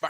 ห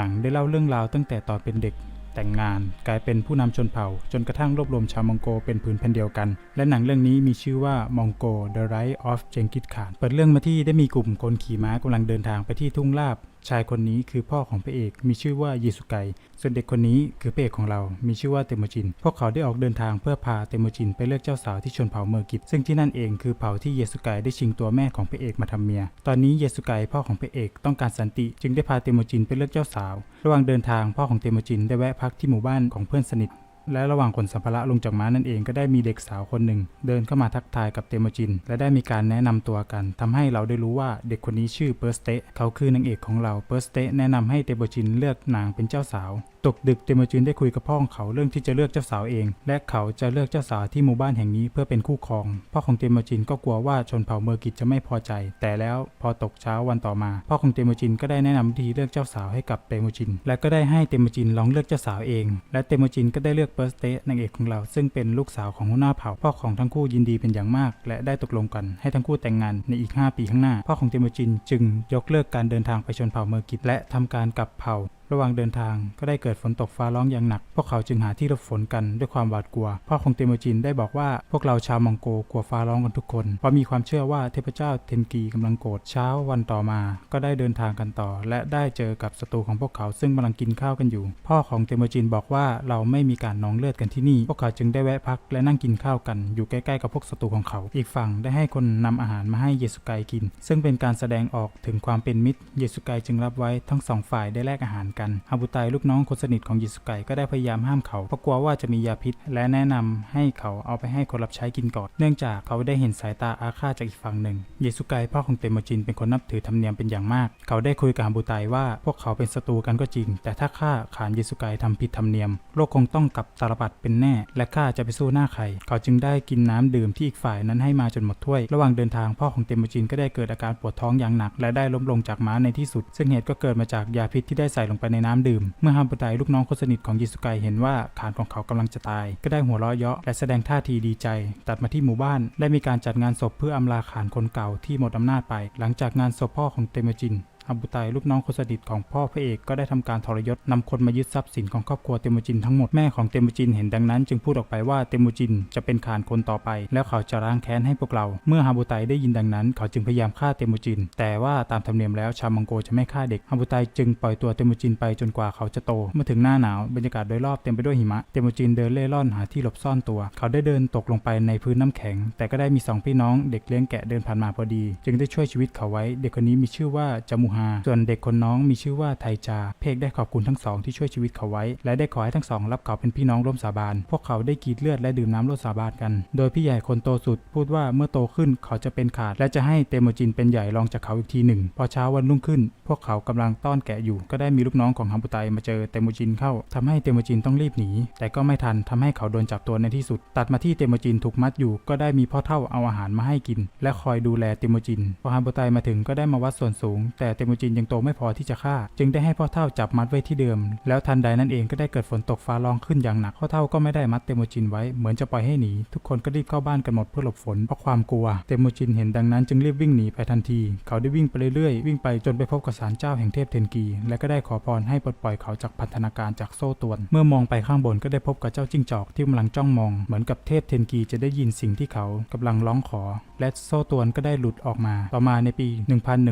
นังได้เล่าเรื่องราวตั้งแต่ตอนเป็นเด็ก แต่งงานกลายเป็นผู้นำชนเผ่า จนกระทั่งรวบรวมชาวมองโกเป็นผืนแผ่นเดียวกัน และหนังเรื่องนี้มีชื่อว่ามองโก The Rise of Genghis Khan เปิดเรื่องมาที่ได้มีกลุ่มคนขี่ม้ากำลังเดินทางไปที่ทุ่งลาบ ชายคนนี้คือพ่อของพระเอกมีชื่อว่ายิสุไก ส่วนเด็กคนนี้คือพระเอกของเรา มีชื่อว่าเตโมจิน พวกเขาได้ออกเดินทางเพื่อพาเตโมจินไปเลือกเจ้าสาวที่ชนเผ่าเมอร์กิต ซึ่งที่นั่นเองคือเผ่าที่เยสุไกได้ชิงตัวแม่ของพระเอกมาทำเมีย ตอนนี้เยสุไกพ่อของพระเอกต้องการสันติ จึงได้พาเตโมจินไปเลือกเจ้าสาว ระหว่างเดินทางพ่อของเตโมจินได้แวะพักที่หมู่บ้านของเพื่อนสนิท และระหว่างขนสัมภาระลงจากม้านั่นเองก็ได้มีเด็กสาวคนหนึ่ง เดินเข้ามาทักทายกับเตโมจิน และได้มีการแนะนำตัวกันทำให้เราได้รู้ว่าเด็กคนนี้ชื่อเปอร์สเตเขาคือนางเอกของเราเปอร์สเตแนะนำให้เตโมจินเลือกนางเป็นเจ้าสาว ตกดึกเตมจินได้คุยกับพ่อของเขาเรื่องที่จะเลือกเจ้าสาวเอง และเขาจะเลือกเจ้าสาวที่หมู่บ้านแห่งนี้เพื่อเป็นคู่ครอง พ่อของเตมจินก็กลัวว่าชนเผ่าเมอร์กิตจะไม่พอใจ แต่แล้วพอตกเช้าวันต่อมา พ่อของเตมจินก็ได้แนะนำวิธีเลือกเจ้าสาวให้กับเตมจิน และก็ได้ให้เตมจินลองเลือกเจ้าสาวเอง และเตมจินก็ได้เลือกเปิร์สเตนางเอกของเรา ซึ่งเป็นลูกสาวของหัวหน้าเผ่าพ่อของทั้งคู่ยินดีเป็นอย่างมาก และได้ตกลงกันให้ทั้งคู่แต่งงานในอีก 5 ปีข้างหน้า พ่อของเตมจินจึงยกเลิกการเดินทางไปชนเผ่าเมอร์กิตและทำการกลับเผ่าระหว่างเดินทางก็ได้เกิดฝนตกฟ้าร้องอย่างหนัก พวกเขาจึงหาที่หลบฝนกันด้วยความหวาดกลัว พ่อของเตโมจินได้บอกว่าพวกเราชาวมองโกกลัวฟ้าร้องกันทุกคน เพราะมีความเชื่อว่าเทพเจ้าเทนกีกำลังโกรธ เช้าวันต่อมา ก็ได้เดินทางกันต่อ และได้เจอกับศัตรูของพวกเขาซึ่งกำลังกินข้าวกันอยู่ พ่อของเตโมจินบอกว่าเราไม่มีการนองเลือดกันที่นี่ พวกเขาจึงได้แวะพักและนั่งกินข้าวกันอยู่ใกล้ๆกับพวกศัตรูของเขา อีกฝั่งได้ให้คนนำอาหารมาให้เยสุไกกิน ซึ่งเป็นการแสดงออกถึงความเป็นมิตร เยสุไกจึงรับไว้ทั้งสองฝ่ายได้แลกอาหารกันฮาบุไตลูกน้องคนสนิทของเยสุไกก็ได้พยายามห้ามเขาเพราะกลัวว่าจะมียาพิษ และแนะนำให้เขาเอาไปให้คนรับใช้กินก่อน เนื่องจากเขาได้เห็นสายตาอาฆาตจากอีกฝั่งหนึ่งเยสุไกพ่อของเตโมจินเป็นคนนับถือธรรมเนียมเป็นอย่างมาก เขาได้คุยกับฮาบุไตว่าพวกเขาเป็นศัตรูกันก็จริง แต่ถ้าข้าขานเยสุไกทำผิดธรรมเนียม โลกคงต้องกลับตาลปัดเป็นแน่ และข้าจะไปสู้หน้าใครเขาจึงได้กินน้ำดื่มที่อีกฝ่ายนั้นให้มาจนหมดถ้วย ระหว่างเดินทางพ่อของเตโมจินก็ได้เกิดอาการปวดท้องอย่างหนัก และได้ล้มลงจากม้าในที่สุด ซึ่งเหตุก็เกิดมาจากยาพิษที่ได้ใส่ลงไปในน้ำดื่ม เมื่อฮาบุไตลูกน้องคนสนิทของยิสุไกเห็นว่าขานของเขากำลังจะตาย ก็ได้หัวเราะเยาะและแสดงท่าทีดีใจ ตัดมาที่หมู่บ้าน และมีการจัดงานศพเพื่ออำลาขานคนเก่าที่หมดอำนาจไป หลังจากงานศพพ่อของเตมจิน อาบุไตลูกน้องคนสนิทของพ่อพระเอกก็ได้ทำการทรยศนำคนมายึดทรัพย์สินของครอบครัวเตโมจินทั้งหมดแม่ของเตโมจินเห็นดังนั้น จึงพูดออกไปว่าเตโมจินจะเป็นขานคนต่อไป แล้วเขาจะล้างแค้นให้พวกเรา เมื่อฮาบุไตได้ยินดังนั้น เขาจึงพยายามฆ่าเตโมจิน แต่ว่าตามธรรมเนียมแล้วชาวมองโกจะไม่ฆ่าเด็กฮาบุไตจึงปล่อยตัวเตโมจินไปจนกว่าเขาจะโต เมื่อถึงหน้าหนาวบรรยากาศโดยรอบเต็มไปด้วยหิมะเตโมจินเดินเล่ร่อนหาที่หลบซ่อนตัว เขาได้เดินตกลงไปในพื้นน้ำแข็ง แต่ก็ได้มีสองพี่น้องเด็กเลี้ยงแกะเดินผ่านมาพอดี จึงได้ช่วยชีวิตเขาไว้ เด็กคนนี้มีชื่อว่าจามูฮา ส่วนเด็กคนน้องมีชื่อว่าไทจา เพกได้ขอบคุณทั้งสองที่ช่วยชีวิตเขาไว้ และได้ขอให้ทั้งสองรับเขาเป็นพี่น้องร่วมสาบาน พวกเขาได้กีดเลือดและดื่มน้ำร่วมสาบานกัน โดยพี่ใหญ่คนโตสุดพูดว่าเมื่อโตขึ้นเขาจะเป็นขาด และจะให้เตโมจินเป็นใหญ่รองจากเขาอีกทีหนึ่ง พอเช้าวันรุ่งขึ้น พวกเขากำลังต้อนแกะอยู่ ก็ได้มีลูกน้องของฮัมบุไตมาเจอเตโมจินเข้าทำให้เตโมจินต้องรีบหนี แต่ก็ไม่ทันทำให้เขาโดนจับตัวในที่สุด ตัดมาที่เตโมจินถูกมัดอยู่ ก็ได้มีพ่อเท่าเอาอาหารมาให้กิน และคอยดูแลเตโมจิน พอฮัมบุไตมาถึงก็ได้มาวัดส่วนสูง แต่เตโมจินยังโตไม่พอที่จะฆ่า จึงได้ให้พ่อเท่าจับมัดไว้ที่เดิม แล้วทันใดนั้นเองก็ได้เกิดฝนตกฟ้าร้องขึ้นอย่างหนักพ่อเท่าก็ไม่ได้มัดเตโมจินไว้เหมือนจะปล่อยให้หนี ทุกคนก็รีบเข้าบ้านกันหมดเพื่อหลบฝนเพราะความกลัวเตโมจินเห็นดังนั้นจึงรีบวิ่งหนีไปทันที เขาได้วิ่งไปเรื่อยๆ วิ่งไปจนไปพบกับศาลเจ้าแห่งเทพเทนกี และก็ได้ขอพรให้ปลดปล่อยเขาจากพันธนาการจากโซ่ตวน เมื่อมองไปข้างบนก็ได้พบกับเจ้าจิ้งจอกที่กำลังจ้องมอง เหมือนกับเทพเทนกีจะได้ยินสิ่งที่เขากำลังร้องขอและโซ่ตวนก็ได้หลุดออกมา ต่อมาในปี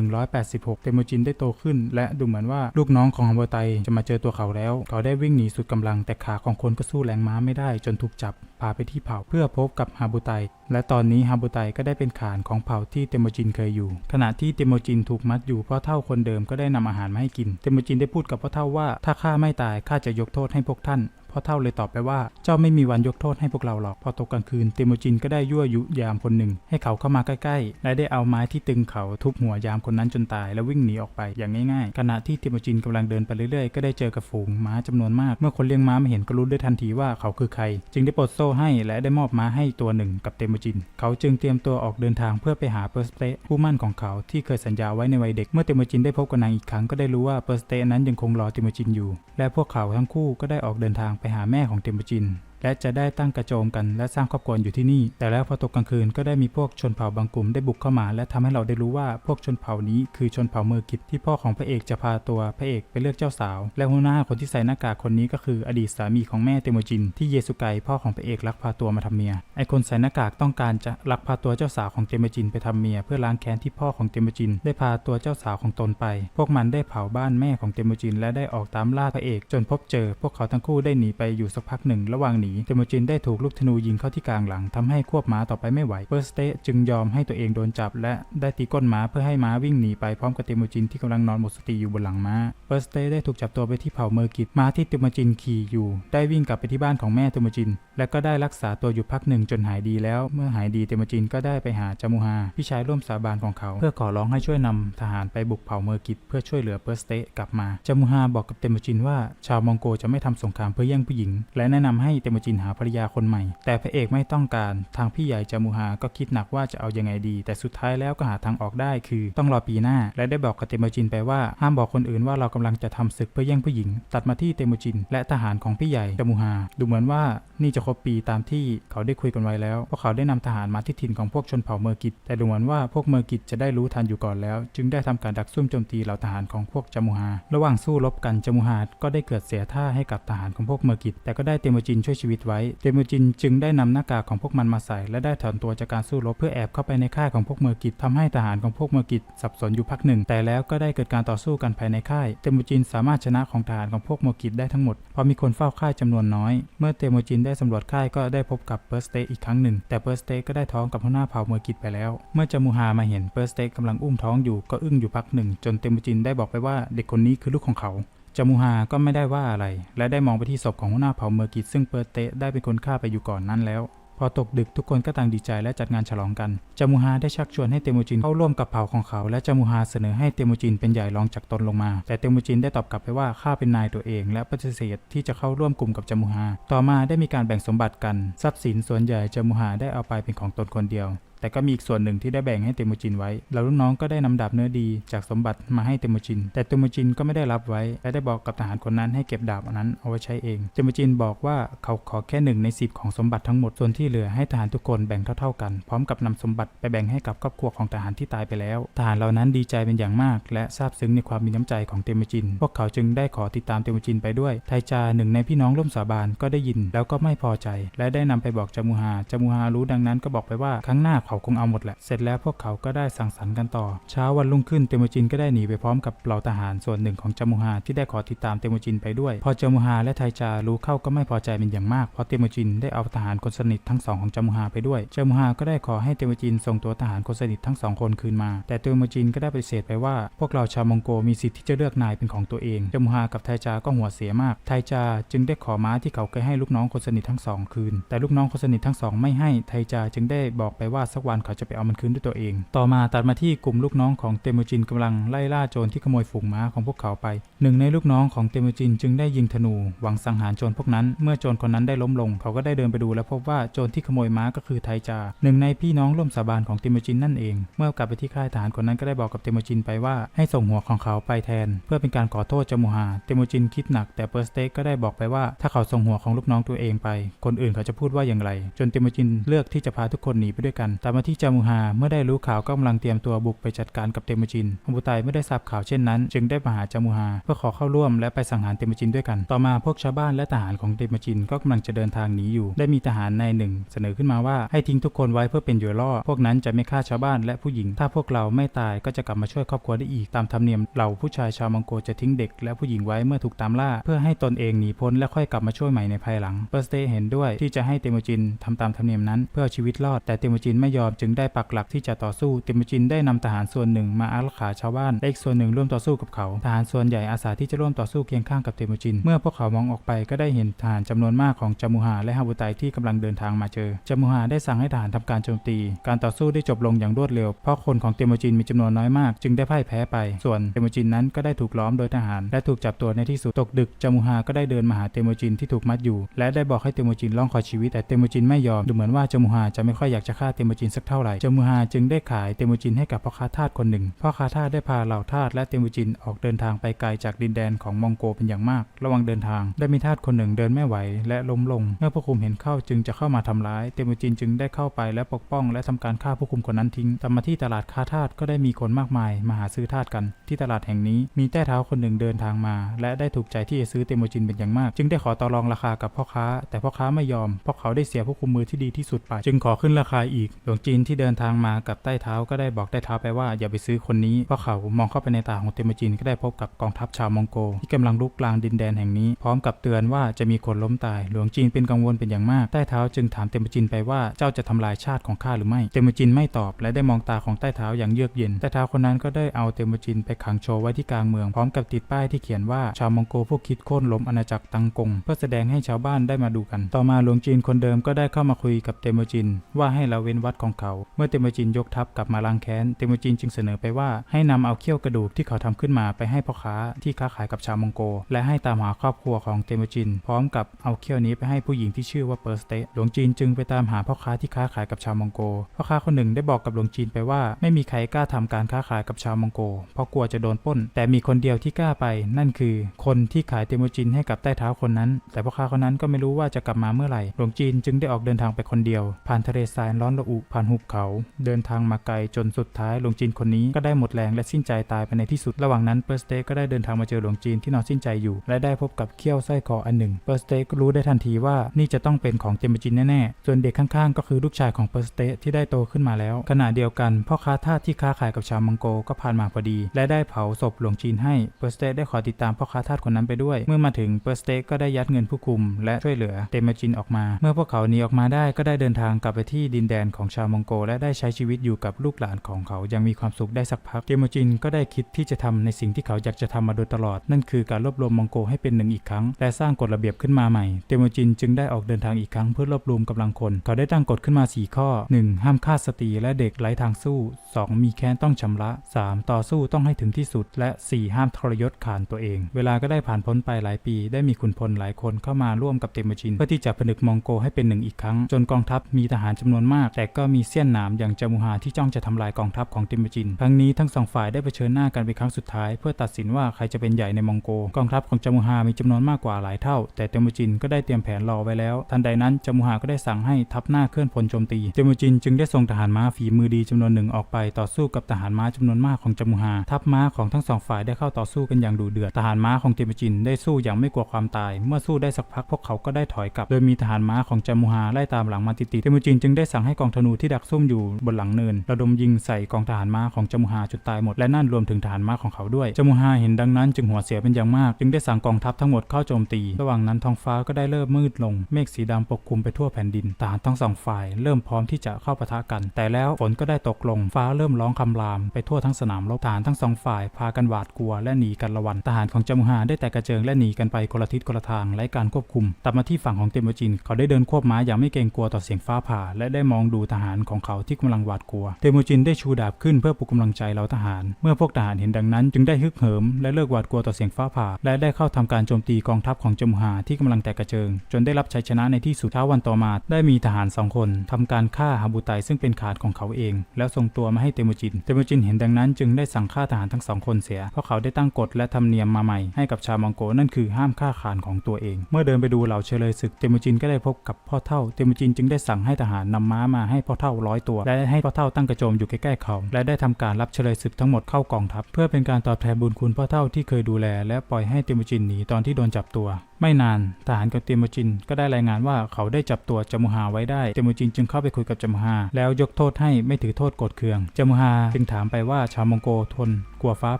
1186 เตโมจินได้โตขึ้น และดูเหมือนว่าลูกน้องของฮัมเบอร์ไตจะมาเจอตัวเขาแล้ว เขาได้วิ่งหนีสุดกำลังแต่ขาของคนก็สู้แรงม้าไม่ได้จนถูกจับพาไปที่เผ่าเพื่อพบกับฮาบุไตและตอนนี้ฮาบุไตก็ได้เป็นขานของเผ่าที่เตโมจินเคยอยู่ ขณะที่เตโมจินถูกมัดอยู่พ่อเท่าคนเดิมก็ได้นำอาหารมาให้กิน เตโมจินได้พูดกับพ่อเท่าว่าถ้าข้าไม่ตายข้าจะยกโทษให้พวกท่าน พ่อเท่าเลยตอบไปว่าเจ้าไม่มีวันยกโทษให้พวกเราหรอก พอตกกลางคืนเตโมจินก็ได้ยั่วยุยามคนหนึ่ง ให้เขาเข้ามาใกล้ๆ และได้เอาไม้ที่ตึงเขาทุบหัวยามคนนั้นจนตาย แล้ววิ่งหนีออกไปอย่างง่ายๆ ขณะที่เตโมจินกำลังเดินไปเรื่อยๆ ก็ได้เจอกับฝูงม้าจำนวนมาก เมื่อคนเลี้ยงม้ามาเห็นก็รู้ได้ทันทีว่าเขาคือใคร จึงได้ปลดโซ่ให้และได้มอบม้าให้ตัวหนึ่งกับเตโมจิน เขาจึงเตรียมตัวออกเดินทางเพื่อไปหาเปอร์สเตผู้มั่นของเขาที่เคยสัญญาไว้ในวัยเด็ก เมื่อเตโมจินได้พบกับนางอีกครั้งก็ได้รู้ว่าเปอร์สเตนั้นยังคงรอเตโมจินอยู่ และพวกเขาทั้งคู่ก็ได้ออกเดินทางไปหาแม่ของเตโมจิน และจะได้ตั้งกระโจมกันและสร้างครอบครัวอยู่ที่นี่ แต่แล้วพอตกกลางคืนก็ได้มีพวกชนเผ่าบางกลุ่มได้บุกเข้ามา และทำให้เราได้รู้ว่าพวกชนเผ่านี้คือชนเผ่าเมอร์กิตที่พ่อของพระเอกจะพาตัวพระเอกไปเลือกเจ้าสาว และหัวหน้าคนที่ใส่หน้ากากคนนี้ก็คืออดีตสามีของแม่เตโมจิน ที่เยสุไกพ่อของพระเอกลักพาตัวมาทำเมีย ไอคนใส่หน้ากากต้องการจะลักพาตัวเจ้าสาวของเตโมจินไปทำเมีย เพื่อล้างแค้นที่พ่อของเตโมจิน ได้พาตัวเจ้าสาวของตนไป พวกมันได้เผาบ้านแม่ของเตโมจิน และได้ออกตามล่าพระเอก จนพบเจอ พวกเขาทั้งคู่ได้หนีไปอยู่สักพักหนึ่งระหว่างหนีเตโมจินได้ถูกลูกธนูยิงเข้าที่กลางหลังทำให้ควบม้าต่อไปไม่ไหวเปอร์สเตจึงยอมให้ตัวเองโดนจับ และได้ตีก้นม้าเพื่อให้ม้าวิ่งหนีไปพร้อมกับเตโมจินที่กำลังนอนหมดสติอยู่บนหลังม้าเปอร์สเตได้ถูกจับตัวไปที่เผ่าเมอร์กิตม้าที่เตโมจินขี่อยู่ ได้วิ่งกลับไปที่บ้านของแม่เตโมจิน และก็ได้รักษาตัวอยู่พักหนึ่งจนหายดีแล้ว เมื่อหายดีเตโมจินก็ได้ไปหาจามูฮาพี่ชายร่วมสาบานของเขา เพื่อขอร้องให้ช่วยนำทหารไปบุกเผ่าเมอร์กิตเพื่อช่วยเหลือเปอร์สเตกลับมาจามูฮาบอกกับเตโมจินว่าชาวมองโกจะไม่ทำสงครามเพื่อแย่งผู้หญิง และแนะนำให้เตโมจินหาภรรยาคนใหม่ แต่พระเอกไม่ต้องการทางพี่ใหญ่จามูฮาก็คิดหนักว่าจะเอายังไงดี แต่สุดท้ายแล้วก็หาทางออกได้คือต้องรอปีหน้า และได้บอกกับเตมจินไปว่าห้ามบอกคนอื่นว่าเรากำลังจะทำศึกเพื่อแย่งผู้หญิง ตัดมาที่เตมจิน และทหารของพี่ใหญ่จามูฮาดูเหมือนว่านี่จะครบปีตามที่เขาได้คุยกันไว้แล้วพวกเขาได้นำทหารมาที่ถิ่นของพวกชนเผ่าเมอร์กิตแต่ดูเหมือนว่าพวกเมอร์กิตจะได้รู้ทันอยู่ก่อนแล้ว จึงได้ทำการดักซุ่มโจมตีเหล่าทหารของพวกจามูฮาระหว่างสู้รบกันจามูฮาก็ได้เกิดเสียท่าให้กับทหารของพวกเมอร์กิตแต่ก็ได้เตมจินช่วยชีวิตไว้เตโมจินจึงได้นำหน้ากากของพวกมันมาใส่ และได้ถอนตัวจากการสู้รบเพื่อแอบเข้าไปในค่ายของพวกเมอร์กิตทำให้ทหารของพวกเมอร์กิตสับสนอยู่พักหนึ่ง แต่แล้วก็ได้เกิดการต่อสู้กันภายในค่ายเตโมจินสามารถชนะของทหารของพวกเมอร์กิตได้ทั้งหมด เพราะมีคนเฝ้าค่ายจำนวนน้อย เมื่อเตโมจินได้สำรวจค่ายก็ได้พบกับเปิร์สเตอีกครั้งหนึ่ง แต่เปิร์สเตก็ได้ท้องกับหัวหน้าเผ่าเมอร์กิตไปแล้ว เมื่อจามูฮามาเห็นเปิร์สเตกำลังอุ้มท้องอยู่ก็อึ้งอยู่พักหนึ่ง จนเตโมจินได้บอกไปว่าเด็กคนนี้คือลูกของเขา จามูฮาก็ไม่ได้ว่าอะไร และได้มองไปที่ศพของหัวหน้าเผ่าเมอร์กิตซึ่งเปิร์เตได้เป็นคนฆ่าไปอยู่ก่อนนั้นแล้ว พอตกดึกทุกคนก็ต่างดีใจและจัดงานฉลองกัน จามูฮาได้ชักชวนให้เตโมจินเข้าร่วมกับเผ่าของเขา และจามูฮาเสนอให้เตโมจินเป็นใหญ่รองจากตนลงมา แต่เตโมจินได้ตอบกลับไปว่าข้าเป็นนายตัวเอง และปฏิเสธที่จะเข้าร่วมกลุ่มกับจามูฮา ต่อมาได้มีการแบ่งสมบัติกัน ทรัพย์สินส่วนใหญ่จามูฮาได้เอาไปเป็นของตนคนเดียว แต่ก็มีอีกส่วนหนึ่งที่ได้แบ่งให้เตโมจินไว้ แล้วลูกน้องก็ได้นำดาบเนื้อดีจากสมบัติมาให้เตโมจิน แต่เตโมจินก็ไม่ได้รับไว้ และได้บอกกับทหารคนนั้นให้เก็บดาบอันนั้นเอาไว้ใช้เอง เตโมจินบอกว่าเขาขอแค่หนึ่งในสิบของสมบัติทั้งหมด ส่วนที่เหลือให้ทหารทุกคนแบ่งเท่าๆกัน พร้อมกับนำสมบัติไปแบ่งให้กับครอบครัวของทหารที่ตายไปแล้ว ทหารเหล่านั้นดีใจเป็นอย่างมาก และซาบซึ้งในความมีน้ำใจของเตโมจิน พวกเขาจึงได้ขอติดตามเตโมจินไปด้วย ไทจาหนึ่งในพี่น้องร่วมสาบานก็ได้ยิน แล้วก็ไม่พอใจ และได้นำไปบอกจามูฮาจามูฮารู้ดังนั้นก็บอกไปว่าครั้งหน้าเขาคงเอาหมดแหละ เสร็จแล้วพวกเขาก็ได้สังสรรค์กันต่อ เช้าวันรุ่งขึ้นเตโมจินก็ได้หนีไปพร้อมกับเหล่าทหารส่วนหนึ่งของจามูฮาที่ได้ขอติดตามเตโมจินไปด้วย พอจามูฮาและไทจารู้เข้าก็ไม่พอใจเป็นอย่างมากเพราะเตโมจินได้เอาทหารคนสนิททั้งสองของจามูฮาไปด้วยจามูฮาก็ได้ขอให้เตโมจินส่งตัวทหารคนสนิททั้งสองคนคืนมา แต่เตโมจินก็ได้ปฏิเสธไปว่า พวกเราชาวมองโกมีสิทธิ์ที่จะเลือกนายเป็นของตัวเองจามูฮากับไทจาก็หัวเสียมาก ไทจาจึงได้ขอม้าที่เขาเคยให้ลูกน้องคนสนิททั้งสองคืน แต่ลูกน้องคนสนิททั้งสองไม่ให้ไทจาจึงได้บอกไปว่าสักวันเขาจะไปเอามันคืนด้วยตัวเอง ต่อมาตัดมาที่กลุ่มลูกน้องของเตโมจินกำลังไล่ล่าโจรที่ขโมยฝูงม้าของพวกเขาไป หนึ่งในลูกน้องของเตโมจินจึงได้ยิงธนูหวังสังหารโจรพวกนั้น เมื่อโจรคนนั้นได้ล้มลง เขาก็ได้เดินไปดูและพบว่าโจรที่ขโมยม้าก็คือไทจา หนึ่งในพี่น้องร่วมสาบานของเตโมจินนั่นเอง เมื่อกลับไปที่ค่ายทหารคนนั้นก็ได้บอกกับเตโมจินไปว่าให้ส่งหัวของเขาไปแทน เพื่อเป็นการขอโทษจมูฮาเตโมจินคิดหนักแต่เปอร์สเต็กก็ได้บอกไปว่าถ้าเขาส่งหัวของลูกน้องตัวเองไป คนอื่นเขาจะพูดว่าอย่างไร จนเตโมจินเลือกที่จะพาทุกคนหนีไปด้วยกันตามาที่จามูฮาเมื่อได้รู้ข่าวก็กำลังเตรียมตัวบุกไปจัดการกับเตโมจินฮาบุไตไม่ได้ทราบข่าวเช่นนั้น จึงได้มาหาจามูฮาเพื่อขอเข้าร่วมและไปสังหารเตโมจินด้วยกัน ต่อมาพวกชาวบ้านและทหารของเตโมจินก็กำลังจะเดินทางหนีอยู่ ได้มีทหารนายหนึ่ง เสนอขึ้นมาว่าให้ทิ้งทุกคนไว้เพื่อเป็นเหยื่อล่อ พวกนั้นจะไม่ฆ่าชาวบ้านและผู้หญิง ถ้าพวกเราไม่ตายก็จะกลับมาช่วยครอบครัวได้อีกตามธรรมเนียมเหล่าผู้ชายชาวมังโกจะทิ้งเด็ก และผู้หญิงไว้เมื่อถูกตามล่า เพื่อให้ตนเองหนีพ้นและค่อยกลับมาช่วยใหม่ในภายหลังเปอร์สเตเห็นด้วยที่จะให้เตโมจินทำตามธรรมเนียมนั้น เพื่อชีวิตรอดแต่เตโมจินไม่ยอมจึงได้ปักหลักที่จะต่อสู้เตโมจินได้นำทหารส่วนหนึ่งมาอารักขาชาวบ้านและอีกส่วนหนึ่งร่วมต่อสู้กับเขาทหารส่วนใหญ่อาสาที่จะร่วมต่อสู้เคียงข้างกับเตโมจิน เมื่อพวกเขามองออกไปก็ได้เห็นทหารจำนวนมากของจามูฮาและฮาบุไตที่กำลังเดินทางมาเจอจามูฮาได้สั่งให้ทหารทำการโจมตี การต่อสู้ได้จบลงอย่างรวดเร็ว เพราะคนของเตโมจินมีจำนวนน้อยมาก จึงได้พ่ายแพ้ไป ส่วนเตโมจินนั้นก็ได้ถูกล้อมโดยทหาร และถูกจับตัวในที่สุดตกดึกจามูฮาก็ได้เดินมาหาเตโมจินที่ถูกมัดอยู่ และได้บอกให้เตโมจินร้องขอชีวิตแต่เตโมจินไม่ยอมดูเหมือนว่าจามูฮาจะไม่ค่อยอยากจะฆ่าเตโมจินจินสักเท่าไหร่จมูฮาจึงได้ขายเตมูจินให้กับพ่อค้าทาสคนหนึ่งพ่อค้าทาสได้พาเหล่าทาสและเตมูจินออกเดินทางไปไกลจากดินแดนของมองโกเป็นอย่างมาก ระหว่างเดินทาง ได้มีทาสคนหนึ่งเดินไม่ไหวและล้มลง เมื่อผู้คุมเห็นเข้าจึงจะเข้ามาทำร้าย เตมูจินจึงได้เข้าไปและปกป้อง และทำการฆ่าผู้คุมคนนั้นทิ้งต่อมาที่ตลาดค้าทาสก็ได้มีคนมากมายมาหาซื้อทาสกัน ที่ตลาดแห่งนี้มีแต้เท้าคนหนึ่งเดินทางมา และได้ถูกใจที่จะซื้อเตมูจินเป็นอย่างมาก จึงได้ขอต่อรองราคากับพ่อค้า แต่พ่อค้าไม่ยอมเพราะเขาได้เสียผู้คุมมือที่ดีที่สุดไปจึงขอขึ้นราคาอีกหลวงจีนที่เดินทางมากับใต้เท้าก็ได้บอกใต้เท้าไปว่าอย่าไปซื้อคนนี้เพราะเขามองเข้าไปในตาของเตมูจินก็ได้พบกับกองทัพชาวมองโกที่กำลังลุกกลางดินแดนแห่งนี้ พร้อมกับเตือนว่าจะมีคนล้มตาย หลวงจีนเป็นกังวลเป็นอย่างมากใต้เท้าจึงถามเตมูจินไปว่าเจ้าจะทำลายชาติของข้าหรือไม่เตมูจินไม่ตอบและได้มองตาของใต้เท้าอย่างเยือกเย็นใต้เท้าคนนั้นก็ได้เอาเตมูจินไปขังโชว์ไว้ที่กลางเมืองพร้อมกับติดป้ายที่เขียนว่าชาวมองโกพวกคิดโค่นล้มอาณาจักรตังกง เพื่อแสดงให้ชาวบ้านได้มาดูกัน ต่อมาหลวงจีนคนเดิมก็ได้เข้ามาคุยกับเตมจิน ว่าให้ละเว้นวัดของเขา เมื่อเตมูจินยกทัพกลับมาล้างแค้น เตมูจินจึงเสนอไปว่าให้นำเอาเขี้ยวกระดูกที่เขาทำขึ้นมาไปให้พ่อค้าที่ค้าขายกับชาวมองโก และให้ตามหาครอบครัวของเตมูจิน พร้อมกับเอาเขี้ยวนี้ไปให้ผู้หญิงที่ชื่อว่าเปอร์สเตหลวงจีนจึงไปตามหาพ่อค้าที่ค้าขายกับชาวมองโก พ่อค้าคนหนึ่งได้บอกกับหลวงจีนไปว่าไม่มีใครกล้าทำการค้าขายกับชาวมองโก เพราะกลัวจะโดนป้น แต่มีคนเดียวที่กล้าไป นั่นคือคนที่ขายเตมูจินให้กับใต้เท้าคนนั้น แต่พ่อค้าคนนั้นก็ไม่รู้ว่าจะกลับมาเมื่อไหร่หลวงจีนจึงได้ออกเดินทางไปคนเดียวผ่านทะเลทรายร้อนระอุผ่านหุบเขา เดินทางมาไกลจนสุดท้ายหลวงจีนคนนี้ก็ได้หมดแรงและสิ้นใจตายไปในที่สุดระหว่างนั้นเปอร์สเตก็ได้เดินทางมาเจอหลวงจีนที่นอนสิ้นใจอยู่ และได้พบกับเขี้ยวไส้คออันหนึ่งเปอร์สเตก็รู้ได้ทันทีว่านี่จะต้องเป็นของเตมูจินแน่ๆส่วนเด็กข้างๆ ก็คือลูกชายของเปอร์สเตที่ได้โตขึ้นมาแล้ว ขณะเดียวกันพ่อค้าทาสที่ค้าขายกับชาวมังโกก็ผ่านมาพอดี และได้เผาศพหลวงจีนให้เปอร์สเตได้ขอติดตามพ่อค้าทาสคนนั้นไปด้วย เมื่อมาถึงเปอร์สเตก็ได้ยัดเงินผู้คุม และช่วยเหลือเตมจินออกมา เมื่อพวกเขาหนีออกมาได้ก็ได้เดินทางกลับไปที่ดินแดนของชาวมองโกและได้ใช้ชีวิตอยู่กับลูกหลานของเขายังมีความสุขได้สักพักเตมูจินก็ได้คิดที่จะทำในสิ่งที่เขาอยากจะทำมาโดยตลอด นั่นคือการรวบรวมมองโกให้เป็นหนึ่งอีกครั้ง และสร้างกฎระเบียบขึ้นมาใหม่เตมูจินจึงได้ออกเดินทางอีกครั้งเพื่อรวบรวมกำลังคน เขาได้ตั้งกฎขึ้นมา 4 ข้อ 1. ห้ามฆ่าสตรีและเด็กไร้ทางสู้ 2. มีแค้นต้องชำระ 3. ต่อสู้ต้องให้ถึงที่สุด และ 4. ห้ามทรยศขานตัวเอง เวลาก็ได้ผ่านพ้นไปหลายปี ได้มีขุนพลหลายคนเข้ามาร่วมกับเตมจินเพื่อที่จะผนึกมองโกให้เป็นหนึ่งอีกครั้ง จนกองทัพมีทหารจำนวนมาก แต่ก็มีเสี้ยนหนามอย่างจามูฮาที่จ้องจะทำลายกองทัพของเตมูจินครั้งนี้ทั้งสองฝ่ายได้เผชิญหน้ากันเป็นครั้งสุดท้าย เพื่อตัดสินว่าใครจะเป็นใหญ่ในมองโกกองทัพของจามูฮามีจำนวนมากกว่าหลายเท่า แต่เตมูจินก็ได้เตรียมแผนรอไว้แล้ว ทันใดนั้นจามูฮาก็ได้สั่งให้ทัพหน้าเคลื่อนพลโจมตีเตมูจินจึงได้ส่งทหารม้าฝีมือดีจำนวนหนึ่งออกไปต่อสู้กับทหารม้าจำนวนมากของจามูฮาทัพม้าของทั้งสองฝ่ายได้เข้าต่อสู้กันอย่างดุเดือดทหารม้าของเตมูจินได้สู้อย่างไม่กลัวความตาย เมื่อสู้ได้สักพักพวกเขาก็ได้ถอยกลับ โดยมีทหารม้าของจามูฮาไล่ตามหลังมาติดๆเตมูจินจึงได้สั่งให้กองธนูที่ดักซุ่มอยู่บนหลังเนินระดมยิงใส่กองทหารม้าของจามูฮาจนตายหมดและนั่นรวมถึงทหารม้าของเขาด้วยจามูฮาเห็นดังนั้นจึงหัวเสียเป็นอย่างมาก จึงได้สั่งกองทัพทั้งหมดเข้าโจมตี ระหว่างนั้นท้องฟ้าก็ได้เริ่มมืดลง เมฆสีดำปกคลุมไปทั่วแผ่นดินทหารทั้งสองฝ่าย เริ่มพร้อมที่จะเข้าปะทะกัน แต่แล้วฝนก็ได้ตกลงฟ้าเริ่มร้องคำรามไปทั่วทั้งสนามรบทหารทั้งสองฝ่ายพากันหวาดกลัวและหนีกันละวันทหารของจามูฮาได้แต่กระเจิงและหนีกันไปคนละทิศคนละทางไร้การควบคุมตัดมาที่ฝั่งของเตมจิน เขาได้เดินควบม้าอย่างไม่เกรงกลัวต่อเสียงฟ้าผ่า และได้มองดูทหารของเขาที่กำลังหวาดกลัว เตโมจินได้ชูดาบขึ้นเพื่อปลุกกำลังใจเหล่าทหาร เมื่อพวกทหารเห็นดังนั้น จึงได้ฮึกเหิมและเลิกหวาดกลัวต่อเสียงฟ้าผ่า และได้เข้าทำการโจมตีกองทัพของจมูฮาที่กำลังแตกกระเจิง จนได้รับชัยชนะในที่สุดเช้าวันต่อมา ได้มีทหารสองคนทำการฆ่าฮาบูไตซึ่งเป็นขาดของเขาเอง แล้วส่งตัวมาให้เตโมจิน เตโมจินเห็นดังนั้น จึงได้สั่งฆ่าทหารทั้งสองคนเสีย เพราะเขาได้ตั้งกฎและธรรมเนียมมาใหม่ให้กับชาวมองโกนั่นคือห้ามฆ่าขานของตัวเอง เมื่อเดินไปดูเหล่าเฉลยศึกเตโมจินก็ได้พบกับพ่อเท่าเตโมจินจึงได้สั่งให้ทหารนำม้ามาให้พ่อเท่าร้อยตัว และให้พ่อเท่าตั้งกระโจมอยู่ใกล้ๆเขา และได้ทำการรับเฉลยศึกทั้งหมดเข้ากองทัพ เพื่อเป็นการตอบแทนบุญคุณพ่อเท่าที่เคยดูแล และปล่อยให้เตโมจินหนีตอนที่โดนจับตัว ไม่นานทหารกับเตโมจินก็ได้รายงานว่าเขาได้จับตัวจามูฮาไว้ได้เตโมจินจึงเข้าไปคุยกับจามูฮาแล้วยกโทษให้ไม่ถือโทษโกรธเคืองจามูฮาจึงถามไปว่าชาวมองโกทน กลัวฟ้า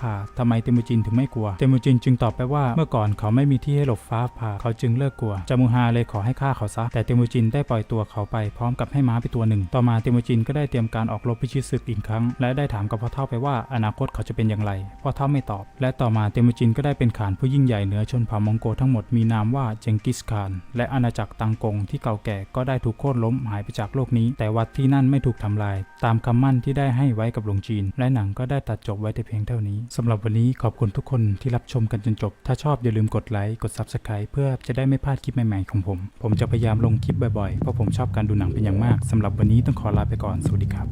ผ่าทำไมเตโมจินถึงไม่กลัวเตโมจินจึงตอบไปว่าเมื่อก่อนเขาไม่มีที่ให้หลบฟ้าผ่าเขาจึงเลิกกลัวจามูฮาเลยขอให้ฆ่าเขาซะแต่เตโมจินได้ปล่อยตัวเขาไปพร้อมกับให้ม้าไปตัวหนึ่ง ต่อมาเตโมจินก็ได้เตรียมการออกรบพิชิตศึกอีกครั้ง และได้ถามกับพ่อเท่าไปว่าอนาคตเขาจะเป็นอย่างไรพ่อเท่าไม่ตอบ และต่อมาเตโมจินก็ได้เป็นขานผู้ยิ่งใหญ่เหนือชนเผ่ามองโกทั้งหมดมีนามว่าเจงกิสข่าน และอาณาจักรตังกงที่เก่าแก่ก็ได้ถูกโค่นล้มหายไปจากโลกนี้ แต่วัดที่นั่นไม่ถูกทำลาย ตามคำมั่นที่ได้ให้ไว้กับหลวงจีน และหนังก็ได้ตัดจบไว้แต่เพียงเท่านี้สำหรับวันนี้ขอบคุณทุกคนที่รับชมกันจนจบ ถ้าชอบอย่าลืมกดไลค์กด Subscribe เพื่อจะได้ไม่พลาดคลิปใหม่ๆของผม ผมจะพยายามลงคลิปบ่อยๆเพราะผมชอบการดูหนังเป็นอย่างมากสำหรับวันนี้ต้องขอลาไปก่อนสวัสดีครับ